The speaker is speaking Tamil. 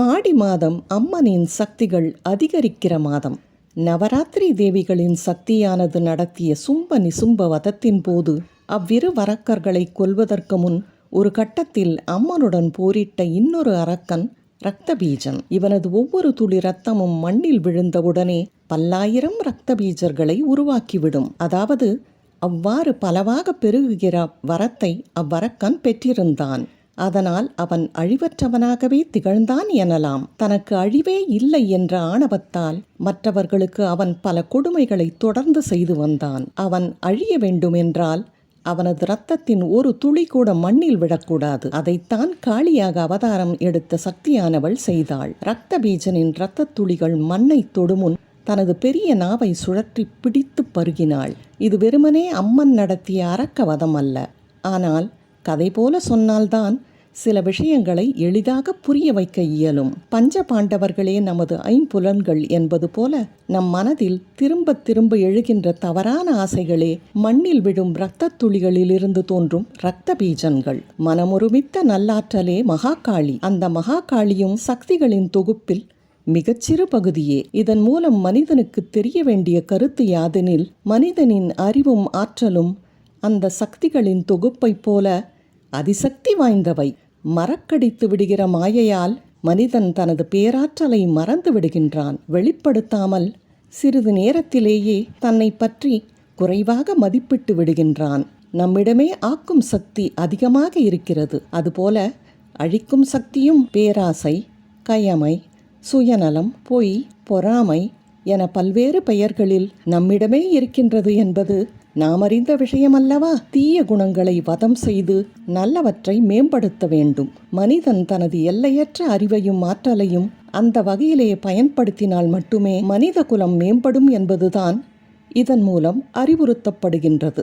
ஆடி மாதம் அம்மனின் சக்திகள் அதிகரிக்கிற மாதம். நவராத்திரி தேவிகளின் சக்தியானது நடத்திய சும்ப நிசும்ப வதத்தின் போது அவ்விரு வரக்கர்களை கொல்வதற்கு முன் ஒரு கட்டத்தில் அம்மனுடன் போரிட்ட இன்னொரு அரக்கன் ரக்தபீஜன் இவனது ஒவ்வொரு துளி ரத்தமும் மண்ணில் விழுந்தவுடனே பல்லாயிரம் ரத்தபீஜர்களை உருவாக்கிவிடும். அதாவது அவ்வாறு பலவாக பெருகுகிற வரத்தை அவ்வரக்கன் பெற்றிருந்தான். அதனால் அவன் அழிவற்றவனாகவே திகழ்ந்தான் எனலாம். தனக்கு அழிவே இல்லை என்ற ஆணவத்தால் மற்றவர்களுக்கு அவன் பல கொடுமைகளை தொடர்ந்து செய்து வந்தான். அவன் அழிய வேண்டுமென்றால் அவனது இரத்தத்தின் ஒரு துளி கூட மண்ணில் விடக்கூடாது அதைத்தான் காளியாக அவதாரம் எடுத்த சக்தியானவள் செய்தாள். இரத்த பீஜனின் இரத்தத் துளிகள் மண்ணை தொடுமுன் தனது பெரிய நாவை சுழற்றி பிடித்து பருகினாள். இது வெறுமனே அம்மன் நடத்திய அரக்கவதம் அல்ல. ஆனால் கதை போல சொன்னால்தான் சில விஷயங்களை எளிதாக புரிய வைக்க இயலும். பஞ்ச பாண்டவர்களே நமது ஐம்புலன்கள் என்பது போல நம் மனதில் திரும்ப திரும்ப எழுகின்ற தவறான ஆசைகளே மண்ணில் விழும் இரத்த துளிகளிலிருந்து தோன்றும் இரத்த பீஜன்கள். மனமுருமித்த நல்லாற்றலே மகாகாளி. அந்த மகாகாளியும் சக்திகளின் தொகுப்பில் மிகச்சிறு பகுதியே. இதன் மூலம் மனிதனுக்கு தெரிய வேண்டிய கருத்து யாதெனில் மனிதனின் அறிவும் ஆற்றலும் அந்த சக்திகளின் தொகுப்பைப் போல அதிசக்தி வாய்ந்தவை. மறக்கடித்து விடுகிற மாயையால் மனிதன் தனது பேராற்றலை மறந்து விடுகின்றான். வெளிப்படுத்தாமல் சிறிது நேரத்திலேயே தன்னை பற்றி குறைவாக மதிப்பிட்டு விடுகின்றான். நம்மிடமே ஆக்கும் சக்தி அதிகமாக இருக்கிறது. அதுபோல அழிக்கும் சக்தியும் பேராசை கயமை சுயநலம் பொய் பொறாமை என பல்வேறு பெயர்களில் நம்மிடமே இருக்கின்றது என்பது நாம் அறிந்த விஷயமல்லவா? தீய குணங்களை வதம் செய்து நல்லவற்றை மேம்படுத்த வேண்டும். மனிதன் தனது எல்லையற்ற அறிவையும் ஆற்றலையும் அந்த வகையிலே பயன்படுத்தினால் மட்டுமே மனித குலம் மேம்படும் என்பதுதான் இதன் மூலம் அறிவுறுத்தப்படுகின்றது.